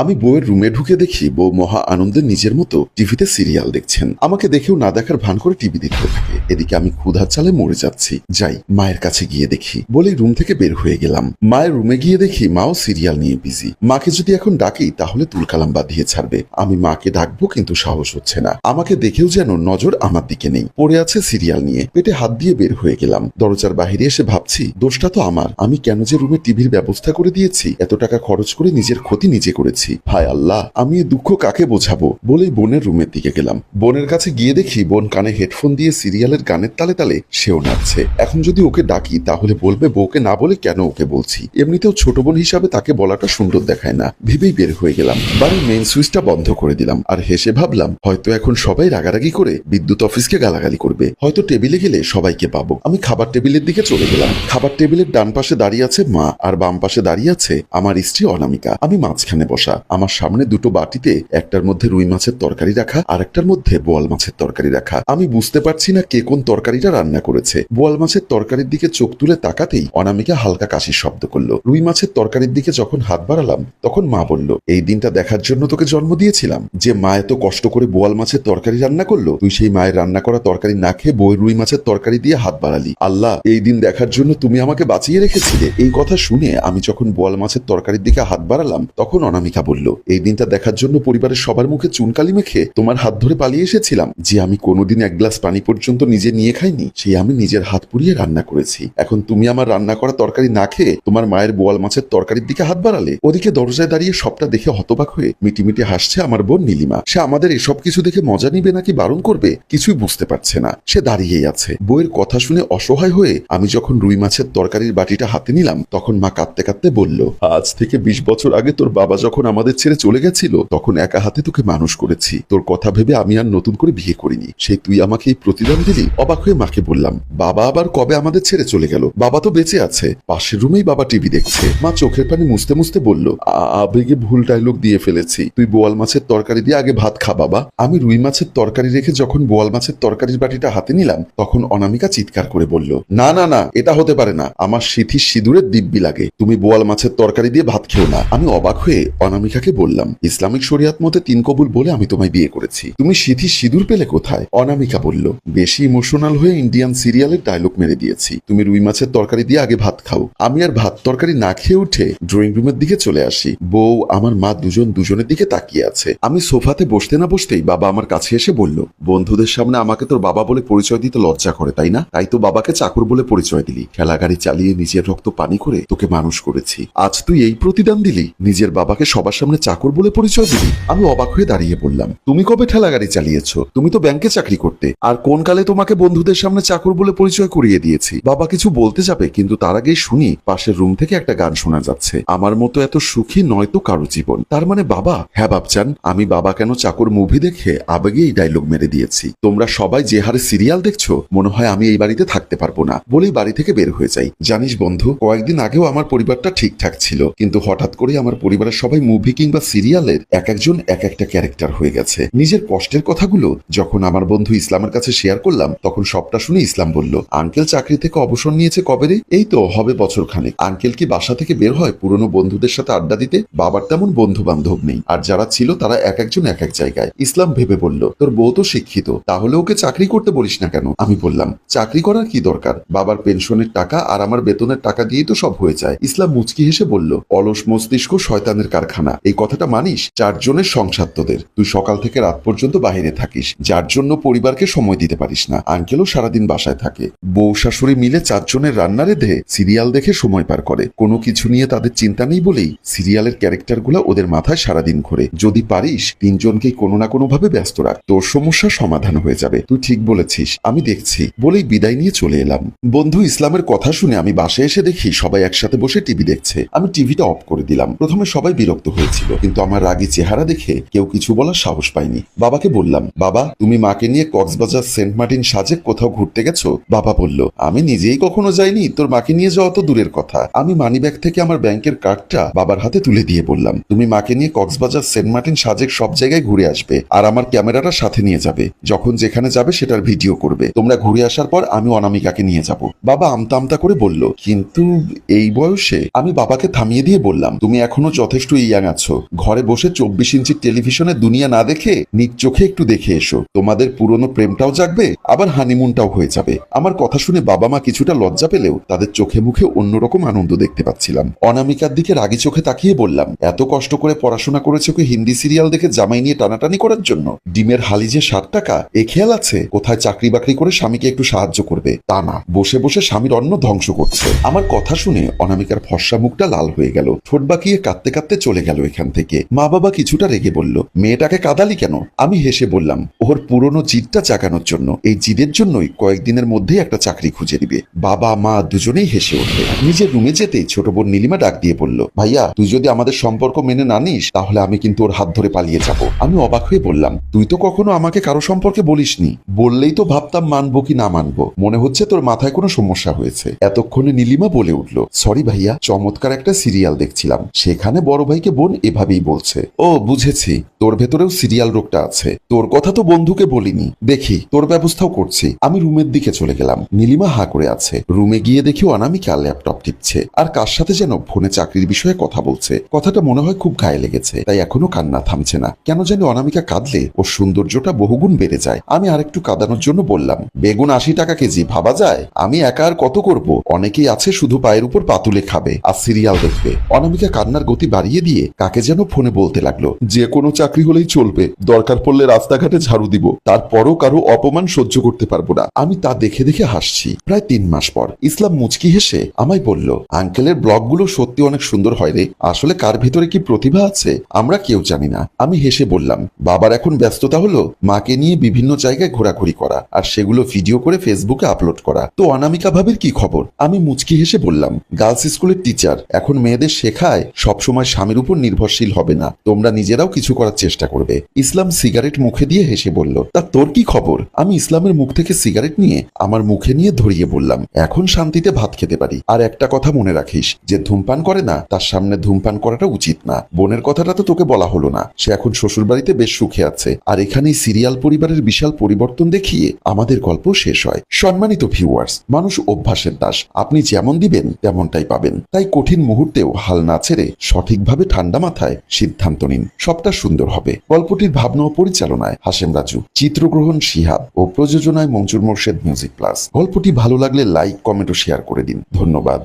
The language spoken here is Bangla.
আমি বউয়ের রুমে ঢুকে দেখি বউ মহা আনন্দে নিজের মতো টিভিতে সিরিয়াল দেখছেন। আমাকে দেখেও না দেখার ভান করে টিভি দেখতে থাকে। এদিকে আমি ক্ষুধার চালে মরে যাচ্ছি। যাই, মায়ের কাছে গিয়ে দেখি। বলেই রুম থেকে বের হয়ে গেলাম। মায়ের রুমে গিয়ে দেখি মাও সিরিয়াল নিয়ে বিজি মাকে যদি এখন ডাকি, তাহলে তুলকালাম বাঁধিয়ে ছাড়বে। আমি মাকে ডাকবো, কিন্তু সাহস হচ্ছে না। আমাকে দেখেও যেন নজর আমার দিকে নেই। পড়ে আছে সিরিয়াল নিয়ে। পেটে হাত দিয়ে বের হয়ে গেলাম। দরজার বাহিরে এসে ভাবছি, দোষটা তো আমার। আমি কেন যে রুমে টিভির ব্যবস্থা করে দিয়েছি, এত টাকা খরচ করে নিজের ক্ষতি নিজে করেছি। হায় আল্লাহ, আমি এ দুঃখ কাকে বোঝাবো? বলেই বোনের রুমের দিকে গেলাম। বোনের কাছে গিয়ে দেখি বোন কানে হেডফোন দিয়ে সিরিয়ালের গানের তালে তালে সেও নাচছে। এখন যদি ওকে ডাকি, তাহলে বলবে বউকে না বলে কেন ওকে বলছি? এমনিতেও ছোট বোন হিসাবে তাকে বলাটা সুন্দর দেখায় না। ভেবেই বের হয়ে গেলাম। বাড়ির মেইন সুইচটা বন্ধ করে দিলাম। আর হেসে ভাবলাম, হয়তো এখন সবাই রাগারাগি করে বিদ্যুৎ অফিসকে গালাগালি করবে। হয়তো টেবিলে গেলে সবাইকে পাবো। আমি খাবার টেবিলের দিকে চলে গেলাম। খাবার টেবিলের ডান পাশে দাঁড়িয়ে আছে মা, আর বাম পাশে দাঁড়িয়ে আছে আমার স্ত্রী অনামিকা। আমি মাঝখানে বসা। আমার সামনে দুটো বাটিতে একটার মধ্যে রুই মাছের তরকারি রাখা আর একটার মধ্যে বোয়াল মাছের তরকারি রাখা। আমি বুঝতে পারছি না কে কোন তরকারিটা রান্না করেছে। বোয়াল মাছের তরকারির দিকে চোখ তুলে তাকাতেই অনামিকা হালকা কাশির শব্দ করল। রুই মাছের তরকারির দিকে যখন হাত বাড়ালাম, তখন মা বলল, এই দিনটা দেখার জন্য তোকে জন্ম দিয়েছিলাম। যে মা এত কষ্ট করে বোয়াল মাছের তরকারি রান্না করল, তুই সেই মায়ের রান্না করা তরকারি না খেয়ে বই রুই মাছের তরকারি দিয়ে হাত বাড়ালি। আল্লাহ, এই দিন দেখার জন্য তুমি আমাকে বাঁচিয়ে রেখেছিলে। এই কথা শুনে আমি যখন বোয়াল মাছের তরকারির দিকে হাত বাড়ালাম, তখন অনামিকা বলল। এই দিনটা দেখার জন্য পরিবারের সবার মুখে চুনকালি মেখে তোমার হাত ধরে পালিয়ে এসেছিলাম, যে আমি কোনোদিন এক গ্লাস পানি পর্যন্ত নিজে নিয়ে খাইনি, সেই আমি নিজের হাত পুড়িয়ে রান্না করেছি। এখন তুমি আমার রান্না করা তরকারি না খেয়ে তোমার মায়ের বোয়াল মাছের তরকারির দিকে হাত বাড়ালে, ওদিকে দরজায় দাঁড়িয়ে সবটা দেখে হতবাক হয়ে মিটিমিটি হাসছে আমার বোন নীলিমা। সে আমাদের এসব কিছু দেখে মজা নিবে নাকি বারণ করবে, কিছুই বুঝতে পারছে না। সে দাঁড়িয়েই আছে। বইয়ের কথা শুনে অসহায় হয়ে আমি যখন রুই মাছের তরকারির বাটিটা হাতে নিলাম, তখন মা কাঁদতে কাঁদতে বলল, আজ থেকে বিশ বছর আগে তোর বাবা যখন আমাদের ছেড়ে চলে গেছিল, তখন একা হাতে তোকে মানুষ করেছি। তোর কথা ভেবে আমি আর নতুন করে বিয়ে করিনি। সেই তুই আমাকে এই প্রতিদান দিলি? অবাক হয়ে মাকে বললাম, বাবা আবার কবে আমাদের ছেড়ে চলে গেল? বাবা তো বেঁচে আছে। পাশের রুমেই বাবা টিভি দেখছে। মা চোখের পানি মুছতে মুছতে বলল আবেগে ভুল ডায়লগ দিয়ে ফেলেছি। তুই বোয়াল মাছের তরকারি দিয়ে আগে ভাত খা, বাবা। আমি রুই মাছের তরকারি রেখে যখন বোয়াল মাছের তরকারির বাটিটা হাতে নিলাম, তখন অনামিকা চিৎকার করে বলল, না না না, এটা হতে পারে না। আমার সিথির সিঁদুরের দিব্যি লাগে। তুমি বোয়াল মাছের তরকারি দিয়ে ভাত খেও না। আমি অবাক হয়ে অনামিকাকে বললাম, ইসলামিক শরিয়াত মতে তিন কবুল বলে আমি তোমায় বিয়ে করেছি। তুমি সিথির সিঁদুর পেলে কোথায়? অনামিকা বলল, বেশি ইমোশনাল হয়ে ইন্ডিয়ান সিরিয়ালের ডায়লগ মেরে দিয়েছি। তুমি রুই মাছের তরকারি দিয়ে আগে ভাত খাও। আমি আর ভাত তরকারি না খেয়ে উঠে ড্রয়িং রুমের দিকে চলে আসি। বউ, আমার মা দুজন দুজনের দিকে তাকিয়ে আছে। আমি সোফাতে বসতে না বসতেই বাবা আমার কাছে এসে বলল, বন্ধুদের সামনে আমাকে তোর বাবা বলে পরিচয় দিতে লজ্জা করে, তাই না? তাই তো বাবাকে চাকর বলে পরিচয় দিলি। খেলাগাড়ি চালিয়ে নিজের রক্ত পানি করে তোকে মানুষ করেছি। আজ তুই এই প্রতিদান দিলি। নিজের বাবাকে সবার সামনে চাকর বলে পরিচয় দিলি? আমি অবাক হয়ে দাঁড়িয়ে বললাম তুমি কবে ঠেলাগাড়ি চালিয়েছো? তুমি তো ব্যাংকে চাকরি করতে। আর কোন কালে তোমাকে বন্ধুদের সামনে চাকর বলে পরিচয় করিয়ে দিয়েছি? বাবা কিছু বলতে যাবে, কিন্তু তার আগেই শুনি পাশের রুম থেকে একটা গান শোনা যাচ্ছে। আমার মতো এত সুখী নয় তো কারও জীবন। তার মানে বাবা হ্যাঁ বাবচান আমি বাবা কেন চাকর মুভি দেখে আবেগে এই ডায়লগ মেরে দিয়েছি। তোমরা সবাই যে হারে সিরিয়াল দেখছ, মনে হয় আমি এই বাড়িতে থাকতে পারব না, বলেই বাড়ি থেকে বের হয়ে যাই। জানিস বন্ধু, কয়েকদিন আগেও আমার পরিবারটা ঠিকঠাক ছিল, কিন্তু হঠাৎ করে আমার পরিবারের সবাই মুভি কিংবা সিরিয়ালের এক একজন এক একটা ক্যারেক্টার হয়ে গেছে। নিজের কষ্টের কথাগুলো যখন আমার বন্ধু ইসলামের কাছে শেয়ার করলাম, তখন সবটা শুনে ইসলাম বলল, আঙ্কেল চাকরি থেকে অবসর নিয়েছে কবে রে? এই তো, হবে বছর খানেক। আঙ্কেল কি বাসা থেকে বের হয় পুরনো বন্ধুদের সাথে আড্ডা দিতে? বাবার তেমন বন্ধু বান্ধব নেই। আর যারা ছিল তারা এক একজন এক এক জায়গায়। ইসলাম ভেবে বলল, তোর বউ তো শিক্ষিত। তাহলে ওকে চাকরি করতে বলিস না কেন? আমি বললাম, চাকরি করার কি দরকার? বাবার পেনশনের টাকা আর আমার বেতনের টাকা দিয়েই তো সব হয়ে যায়। ইসলাম মুচকি হেসে বলল, অলস মস্তিষ্ক শয়তানের কারখানা। এই কথাটা মানিস? চারজনের সংসার তোদের। তুই সকাল থেকে রাত পর্যন্ত বাইরে থাকিস। যার জন্য পরিবারকে সময় দিতে পারিস না। আঙ্কেলও সারাদিন বাসায় থাকে। বউ শাশুড়ি মিলে চারজনের রান্না রেধে সিরিয়াল দেখে সময় পার করে। কোনো কিছু নিয়ে তাদের চিন্তা নেই বলেই সিরিয়ালের ক্যারেক্টারগুলো ওদের মাথায় সারাদিন ঘোরে। যদি পারিস, তিনজনকেই কোনো না কোনো ভাবে ব্যস্ত রাখ। তোর সমস্যার সমাধান হয়ে যাবে। তুই ঠিক বলেছিস। আমি দেখছি। বলেই বিদায় নিয়ে চলে এলাম। বন্ধু ইসলামের কথা শুনে আমি বাসে এসে দেখি সবাই একসাথে বসে টিভি দেখছে। আমি টিভিটা অফ করে দিলাম। প্রথমে সবাই বিরক্ত হয়েছিল। কিন্তু আমার রাগী চেহারা দেখে কেউ কিছু বলার সাহস পায়নি। বাবাকে বললাম, বাবা, তুমি মাকে নিয়ে কক্সবাজার সেন্ট মার্টিন সাজে কোথাও ঘুরতে গেছো? বাবা বলল, আমি নিজেই কখনো যাইনি, তোর মাকে নিয়ে যাওয়া তো দূরের কথা। আমি মানিব্যাগ থেকে আমার ব্যাংকের কার্ডটা বাবার হাতে তুলে দিয়ে বললাম, তুমি মাকে নিয়ে কক্সবাজার সেন্ট মার্টিন সাজেক সব জায়গায় ঘুরে আসবে আর আমার ক্যামেরাটা সাথে নিয়ে যাবে। যখন যেখানে যাবে সেটার ভিডিও করবে। তোমরা ঘুরে আসার পর আমি অনামিকাকে নিয়ে যাব। বাবা আমতা আমতা করে বলল, কিন্তু এই বয়সে? আমি বাবাকে থামিয়ে দিয়ে বললাম, তুমি এখনও যথেষ্ট ইয়াং আছো। ঘরে বসে চব্বিশ ইঞ্চির টেলিভিশনে দুনিয়া না দেখে নিজ চোখে একটু দেখে এসো। তোমাদের পুরনো প্রেমটাও জাগবে, আবার হানিমুনটাও হয়ে যাবে। আমার কথা শুনে বাবা মা কিছুটা লজ্জা পেলেও তাদের চোখে মুখে অন্যরকম আনন্দ দেখতে পাচ্ছিলাম। অনামিকার দিকে রাগি চোখে তাকিয়ে বললাম, এত কষ্ট করে পড়াশোনা করেছে ওকে হিন্দি সিরিয়াল দেখে জামাই নিয়ে টানাটানি করার জন্য? ডিমের হালি যে ষাট টাকা, এ খেয়াল আছে? কোথায় চাকরি বাকরি করে স্বামীকে একটু সাহায্য করবে? তা না, বসে বসে স্বামীর অন্ন ধ্বংস করছে। আমার কথা শুনে অনামিকার ফর্সা মুখটা লাল হয়ে গেল। ঠোঁট বাকিয়ে কাঁদতে কাঁদতে চলে গেল। এখান থেকে। মা বাবা কিছুটা রেগে বলল, মেয়েটাকে কাদালি কেন? আমি হেসে বললাম, ওর পুরনো জিদটা চাকানোর জন্য। এই জিদের জন্যই কয়েকদিনের মধ্যেই একটা চাকরি খুঁজে দিবে বাবা, মা দুজনেই হেসে উঠবে নিজের রুমে যেতেই ছোট বোন নীলিমা ডাক দিয়ে বলল, ভাইয়া, তুই যদি আমাদের সম্পর্ক মেনে না নিস, তাহলে আমি কিন্তু ওর হাত ধরে পালিয়ে যাব। আমি অবাক হয়ে বললাম, তুই তো কখনো আমাকে কারও সম্পর্কে বলিসনি। বললেই তো ভাবতাম মানবো কি না মানবো। মনে হচ্ছে তোর মাথায় কোনো সমস্যা হয়েছে। এতক্ষণে নীলিমা বলে উঠল, সরি ভাইয়া, চমৎকার একটা সিরিয়াল দেখছিলাম। সেখানে বড় ভাইকে বোন এভাবেই বলছে, ও, বুঝেছি, তোর ভেতরেও সিরিয়াল রোগটা আছে। তোর কথা তো বন্ধুকে বলিনি। দেখি, তোর ব্যবস্থাও করছি। আমি রুমের দিকে চলে গেলাম। নীলিমা হা করে আছে। রুমে গিয়ে দেখি অনামিকা ল্যাপটপ টিপছে। আর কার সাথে যেন ফোনে চাকরির বিষয়ে কথা বলছে। কথাটা মনে হয় খুব গায়ে লেগেছে, তাই এখনও কান্না থামছে না। কেন জানি অনামিকা কাঁদলে ওর সৌন্দর্যটা বহুগুণ বেড়ে যায়। আমি আরেকটু কাঁদানোর জন্য বললাম, বেগুন আশি টাকা কেজি, ভাবা যায়? আমি একা আর কত করব? অনেকেই আছে শুধু পায়ের উপর পাতুলে খাবে, আর সিরিয়াল দেখবে। অনামিকা কান্নার গতি বাড়িয়ে দিয়ে কাকে যেন ফোনে বলতে লাগল। যে কোনো চাকরি হলেই চলবে। দরকার পড়লে রাস্তাঘাটে ঝাড়ু দিব। তারপরও কারও অপমান সহ্য করতে পারব না। আমি তা দেখে দেখে হাসছি। প্রায় তিন মাস পর ইসলাম মুচকি হেসে আমায় বলল, আঙ্কেলের ব্লগগুলো সত্যি অনেক সুন্দর হয় রে। আসলে কার ভেতরে কি প্রতিভা আছে? আমরা কেউ জানি না। আমি হেসে বললাম, বাবার এখন ব্যস্ততা হলো। মাকে নিয়ে বিভিন্ন জায়গায় ঘোরাঘুরি করা আর সেগুলো ভিডিও করে ফেসবুকে আপলোড করা। তো অনামিকা ভাবির কি খবর? আমি মুচকি হেসে বললাম, গার্লস স্কুলের টিচার। এখন মেয়েদের শেখায়। সবসময় স্বামীর উপর নির্ভরশীল হবে না। তোমরা নিজেরাও কিছু করার চেষ্টা করবে। ইসলাম সিগারেট মুখে দিয়ে হেসে বলল, তা তোর কি খবর? আমি ইসলামের মুখ থেকে সিগারেট নিয়ে আমার মুখে নিয়ে ধরিয়ে বললাম, এখন শান্তিতে ভাত খেতে পারি। আর একটা কথা মনে রাখিস, যে ধূমপান করে না, তার সামনে ধূমপান করাটা উচিত না। বোনের কথাটা তো তোকে বলা হলো না। সে এখন শ্বশুর বাড়িতে বেশ সুখে আছে। আর এখানেই সিরিয়াল পরিবারের বিশাল পরিবর্তন দেখিয়ে আমাদের গল্প শেষ হয়। সম্মানিত ভিউয়ার্স, মানুষ অভ্যাসের দাস। আপনি যেমন দিবেন, তেমনটাই পাবেন। তাই কঠিন মুহূর্তেও হাল না ছেড়ে সঠিকভাবে ঠান্ডা মাথায় সিদ্ধান্ত নিন। সবটা সুন্দর হবে। গল্পটির ভাবনা ও পরিচালনায় হাসেম রাজু, চিত্রগ্রহণ শিহাব ও প্রযোজনায় মঞ্জুর মোর্শেদ মিউজিক প্লাস। গল্পটি ভালো লাগলে লাইক, কমেন্ট ও শেয়ার করে দিন। ধন্যবাদ।